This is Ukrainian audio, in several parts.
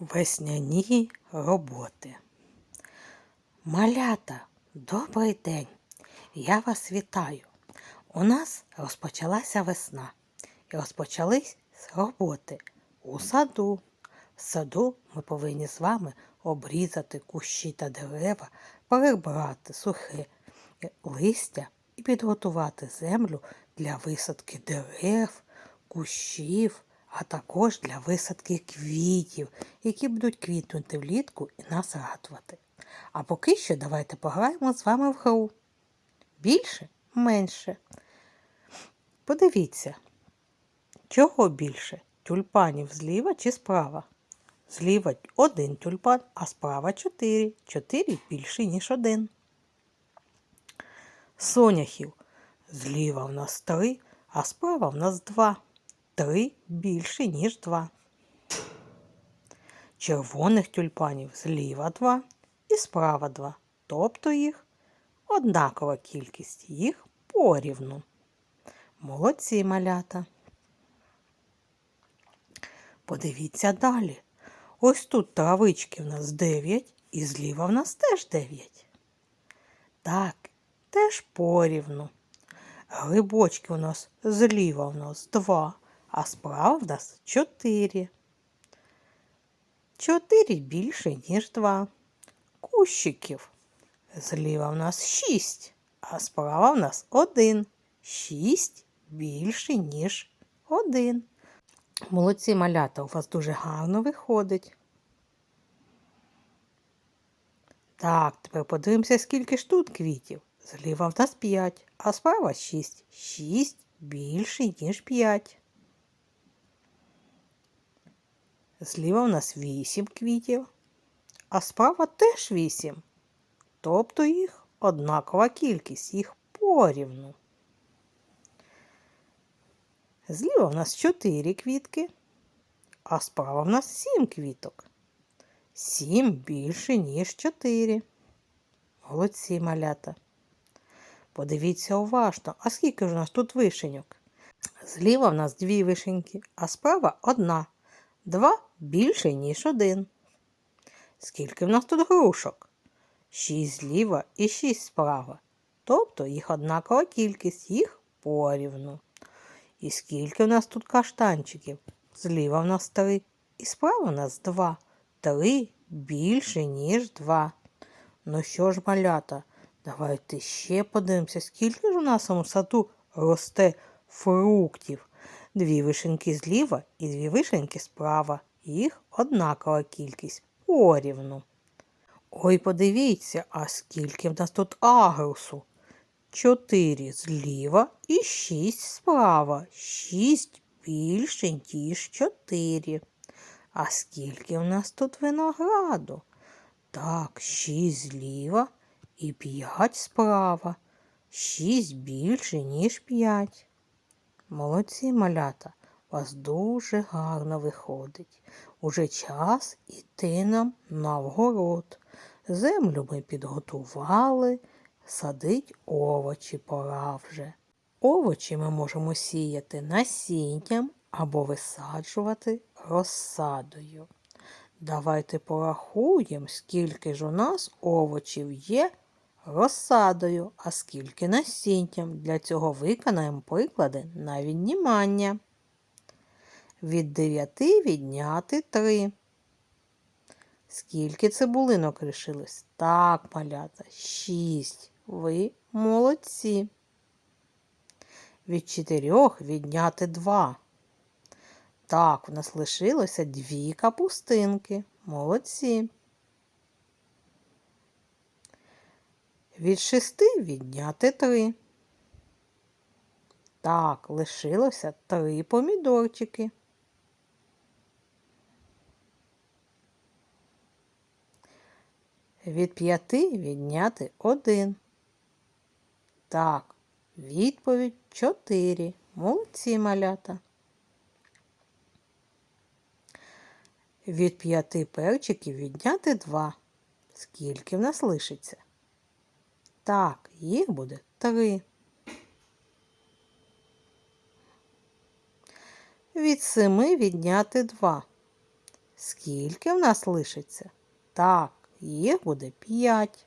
Весняні роботи. Малята, добрий день! Я вас вітаю. У нас розпочалася весна і розпочались роботи у саду. В саду ми повинні з вами обрізати кущі та дерева, перебрати сухе листя і підготувати землю для висадки дерев, кущів, а також для висадки квітів, які будуть квітнути влітку і нас радувати. А поки що давайте пограємо з вами в гру. Більше менше. Подивіться, чого більше? Тюльпанів зліва чи справа? Зліва один тюльпан, а справа чотири. Чотири більше, ніж один. Соняхів. Зліва в нас три, а справа в нас два. Три більше, ніж два. Червоних тюльпанів зліва два і справа два. Тобто їх однакова кількість, їх порівну. Молодці малята. Подивіться далі. Ось тут травички в нас 9 і зліва в нас теж 9. Так, теж порівну. Грибочки у нас зліва в нас 2, а справа в нас 4. 4 більше, ніж 2. Кущиків. Зліва в нас 6, а справа в нас 1. 6 більше, ніж 1. Молодці малята, у вас дуже гарно виходить. Так, тепер подивимося, скільки ж тут квітів. Зліва в нас 5, а справа 6. 6 більше, ніж 5. Зліва у нас 8 квітів, а справа теж 8. Тобто їх однакова кількість, їх порівну. Зліва в нас 4 квітки, а справа в нас 7 квіток. 7 більше, ніж 4. Молодці малята. Подивіться уважно, а скільки ж у нас тут вишеньок? Зліва в нас дві вишеньки, а справа одна. Два більше, ніж один. Скільки в нас тут грушок? Шість зліва і шість справа. Тобто їх однакова кількість, їх порівну. І скільки в нас тут каштанчиків? Зліва в нас три, і справа в нас два. Три більше, ніж два. Ну що ж, малята, давайте ще подивимося, скільки ж у нас у саду росте фруктів. Дві вишеньки зліва і дві вишеньки справа. Їх однакова кількість порівну. Ой, подивіться, а скільки в нас тут агрусу? Чотири зліва і шість справа. Шість більше, ніж чотири. А скільки в нас тут винограду? Так, шість зліва і п'ять справа. Шість більше, ніж п'ять. Молодці малята, у вас дуже гарно виходить. Уже час іти нам на вгород. Землю ми підготували, садить овочі пора вже. Овочі ми можемо сіяти насінням або висаджувати розсадою. Давайте порахуємо, скільки ж у нас овочів є розсадою, а скільки насінням. Для цього виконаємо приклади на віднімання. Від 9 відняти 3. Скільки цибулинок лишилось? Так, малята, 6. Ви молодці. Від 4 відняти 2. Так, у нас лишилося дві капустинки. Молодці. Від шести відняти три. Так, лишилося три помідорчики. Від п'яти відняти один. Так, відповідь чотири. Молодці малята. Від п'яти перчиків відняти два. Скільки в нас лишиться? Так, їх буде три. Від семи відняти два. Скільки в нас лишиться? Так, їх буде п'ять.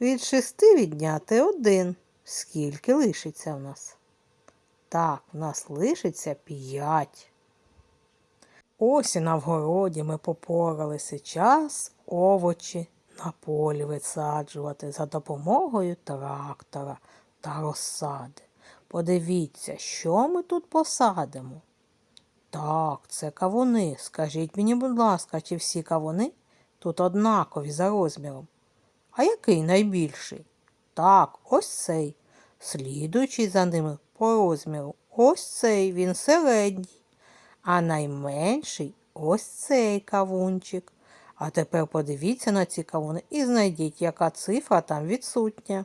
Від шести відняти один. Скільки лишиться в нас? Так, в нас лишиться п'ять. Ось і на вгороді ми попоралися час овочі на полі висаджувати за допомогою трактора та розсади. Подивіться, що ми тут посадимо. Так, це кавуни. Скажіть мені, будь ласка, чи всі кавуни тут однакові за розміром? А який найбільший? Так, ось цей. Слідуючий за ними по розміру. Ось цей він середній. А найменший ось цей кавунчик. А тепер подивіться на ці кавуни і знайдіть, яка цифра там відсутня.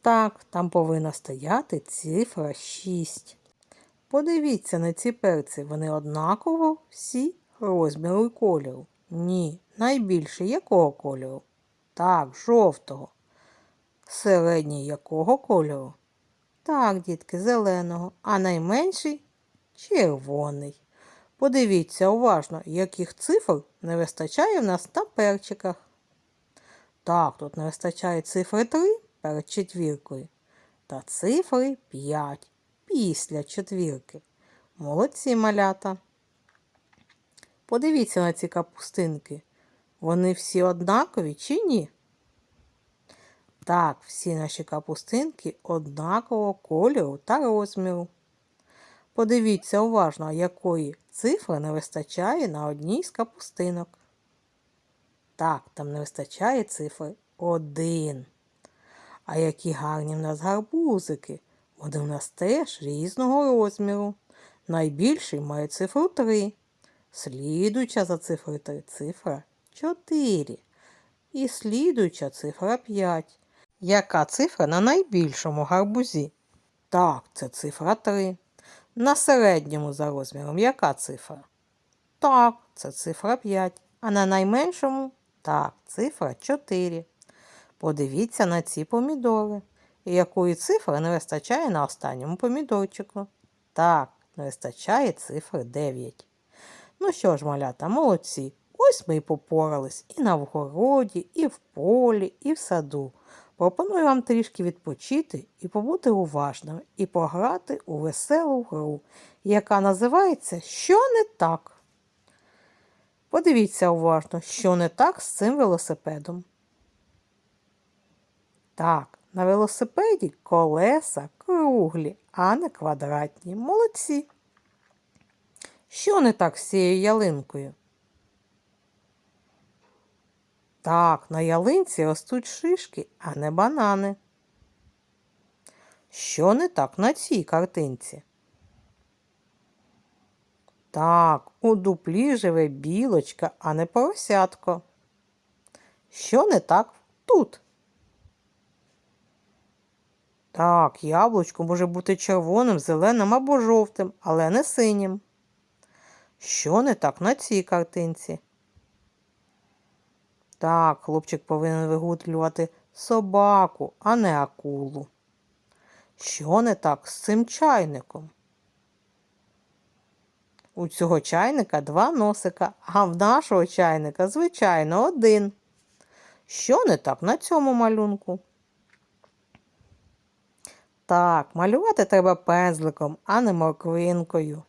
Так, там повинна стояти цифра 6. Подивіться на ці перці, вони однаково всі розміру і кольору. Ні, найбільше якого кольору? Так, жовтого. Середній якого кольору? Так, дітки, зеленого, а найменший червоний. Подивіться уважно, яких цифр не вистачає в нас на перчиках. Так, тут не вистачає цифри 3 перед четвіркою та цифри 5 після четвірки. Молодці малята. Подивіться на ці капустинки. Вони всі однакові чи ні? Так, всі наші капустинки однакового кольору та розміру. Подивіться уважно, якої цифри не вистачає на одній з капустинок. Так, там не вистачає цифри 1. А які гарні в нас гарбузики. Вони в нас теж різного розміру. Найбільший має цифру 3. Слідуюча за цифрою 3 цифра 4. І слідуюча цифра 5. Яка цифра на найбільшому гарбузі? Так, це цифра 3. На середньому за розміром яка цифра? Так, це цифра 5. А на найменшому? Так, цифра 4. Подивіться на ці помідори. І якої цифри не вистачає на останньому помідорчику? Так, не вистачає цифри 9. Ну що ж, малята, молодці. Ось ми і попорались і на вгороді, і в полі, і в саду. Пропоную вам трішки відпочити і побути уважними, і пограти у веселу гру, яка називається Що не так? Подивіться уважно, що не так з цим велосипедом. Так, на велосипеді колеса круглі, а не квадратні. Молодці. Що не так з цією ялинкою? Так, на ялинці ростуть шишки, а не банани. Що не так на цій картинці? Так, у дуплі живе білочка, а не поросятко. Що не так тут? Так, яблучко може бути червоним, зеленим або жовтим, але не синім. Що не так на цій картинці? Так, хлопчик повинен вигутлювати собаку, а не акулу. Що не так з цим чайником? У цього чайника два носика, а в нашого чайника, звичайно, один. Що не так на цьому малюнку? Так, малювати треба пензликом, а не морквинкою.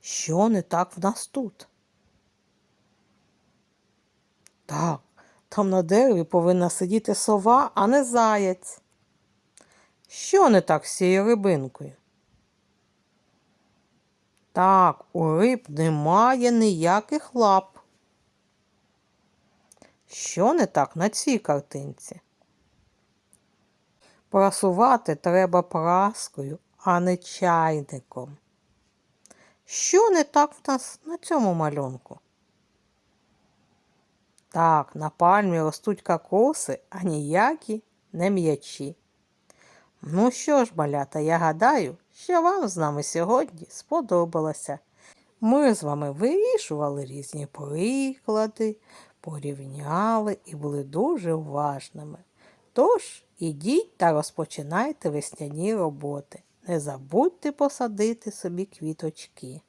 Що не так в нас тут? Так, там на дереві повинна сидіти сова, а не заяць. Що не так з цією рибинкою? Так, у риб немає ніяких лап. Що не так на цій картинці? Прасувати треба праскою, а не чайником. Що не так в нас на цьому малюнку? Так, на пальмі ростуть кокоси, а ніякі не м'ячі. Ну що ж, малята, я гадаю, що вам з нами сьогодні сподобалося. Ми з вами вирішували різні приклади, порівняли і були дуже уважними. Тож, ідіть та розпочинайте весняні роботи. Не забудьте посадити собі квіточки.